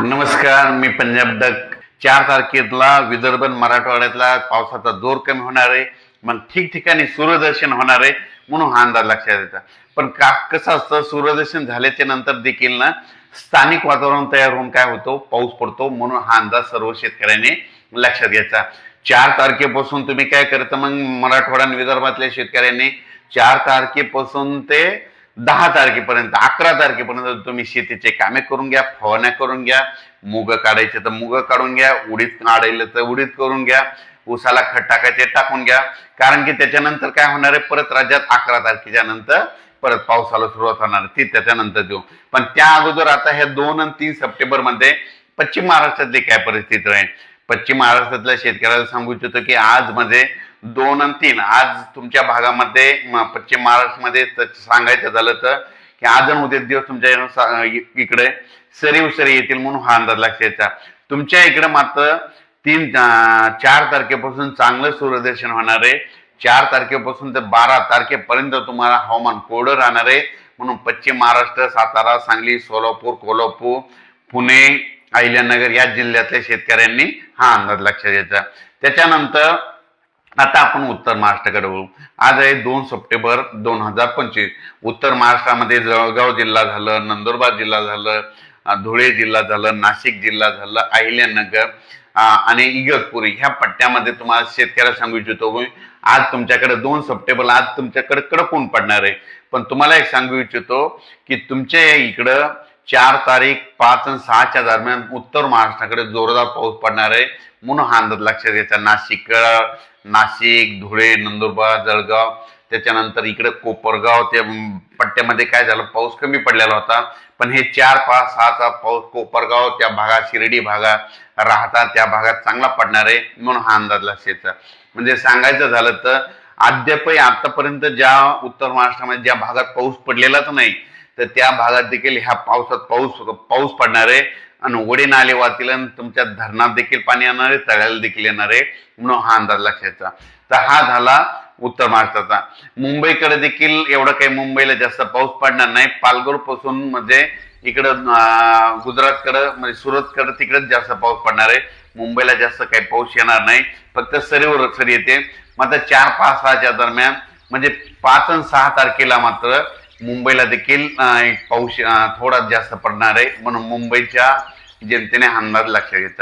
नमस्कार मी पंजाब डक चार तारखेला विदर्भ मराठवाड्यातला पावसाचा जोर कमी होणार आहे. मग ठिकठिकाणी सूर्यदर्शन होणार आहे म्हणून हा अंदाज लक्षात येतात पण का कसं असतं सूर्यदर्शन झाल्याच्यानंतर देखील ना स्थानिक वातावरण तयार होऊन काय होतो पाऊस पडतो म्हणून हा अंदाज सर्व शेतकऱ्यांनी लक्षात घ्यायचा. चार तारखेपासून तुम्ही काय करता मग मराठवाडा आणि विदर्भातल्या शेतकऱ्यांनी? चार तारखेपासून ते दहा तारखेपर्यंत अकरा तारखेपर्यंत तुम्ही शेतीचे कामे करून घ्या फवारण्या करून घ्या मुग काढायचे तर मुग काढून घ्या उडीद काढायला तर उडीद करून घ्या उसाला खत टाकायचे टाकून घ्या. कारण की त्याच्यानंतर काय होणार आहे? परत राज्यात अकरा तारखेच्या नंतर परत पावसाला सुरुवात होणार ती त्याच्यानंतर देऊ. पण त्या अगोदर आता ह्या दोन आणि तीन सप्टेंबरमध्ये पश्चिम महाराष्ट्रातली काय परिस्थिती राहील पश्चिम महाराष्ट्रातल्या शेतकऱ्याला सांगू इच्छितो की आज मध्ये दोन आणि तीन. आज तुमच्या भागामध्ये पश्चिम महाराष्ट्रामध्ये सांगायचं झालं तर की आज आणि उद्या दिवस तुमच्या इकडे सरी उसरी येतील म्हणून हा अंदाज लक्ष यायचा तुमच्या इकडे मात्र तीन चार तारखेपासून चांगलं सूर्यदर्शन होणार आहे. चार तारखेपासून ते बारा तारखेपर्यंत तुम्हाला हवामान कोरडं राहणार आहे. म्हणून पश्चिम महाराष्ट्र सातारा सांगली सोलापूर कोल्हापूर पुणे अहिल्यानगर या जिल्ह्यातल्या शेतकऱ्यांनी हा अंदाज लक्षात घ्यायचा. त्याच्यानंतर आता आपण उत्तर महाराष्ट्राकडे बघू आज आहे दोन सप्टेंबर दोन हजार पंचवीस. उत्तर महाराष्ट्रामध्ये जळगाव जिल्हा झालं नंदुरबार जिल्हा झालं धुळे जिल्हा झालं नाशिक जिल्हा झालं अहिल्यानगर आणि इगतपुरी. ह्या पट्ट्यामध्ये तुम्हाला शेतकऱ्याला सांगू इच्छितो आज तुमच्याकडे दोन सप्टेंबर आज तुमच्याकडे कडक ऊन पडणार आहे. पण तुम्हाला एक सांगू इच्छितो की तुमच्या इकडं चार तारीख पाच आणि सहाच्या दरम्यान उत्तर महाराष्ट्राकडे जोरदार पाऊस पडणार आहे. म्हणून हा अंदाज लक्षात घ्यायचा. नाशिक नाशिक धुळे नंदुरबार जळगाव त्याच्यानंतर इकडे कोपरगाव त्या पट्ट्यामध्ये काय झालं? पाऊस कमी पडलेला होता. पण हे चार पाच सहाचा पाऊस कोपरगाव त्या भागात शिर्डी भागात राहता त्या भागात चांगला पडणार आहे. म्हणून हा अंदाज लक्षात म्हणजे सांगायचं झालं तर अद्यापही आतापर्यंत ज्या उत्तर महाराष्ट्रामध्ये ज्या भागात पाऊस पडलेलाच नाही तर त्या भागात देखील ह्या पावसात पाऊस पाऊस पडणार. आहे आणि ओढे नाले वाहतील आणि तुमच्या धरणात देखील पाणी येणार आहे तळ्याला देखील येणार आहे म्हणून हा अंदाज लक्षात तर हा झाला उत्तर महाराष्ट्राचा. मुंबईकडे देखील एवढं काही मुंबईला जास्त पाऊस पडणार नाही. पालघरपासून म्हणजे इकडं गुजरातकडं म्हणजे सुरतकडं तिकडेच जास्त पाऊस पडणार आहे. मुंबईला जास्त काही पाऊस येणार नाही. फक्त सरीवर सरी येते. मात्र चार पाच सहाच्या दरम्यान म्हणजे पाच आणि सहा तारखेला मात्र मुंबईला देखील एक पाऊस थोडा जास्त पडणार आहे. म्हणून मुंबईच्या जनतेने अंदाज लक्षात घ्यायचा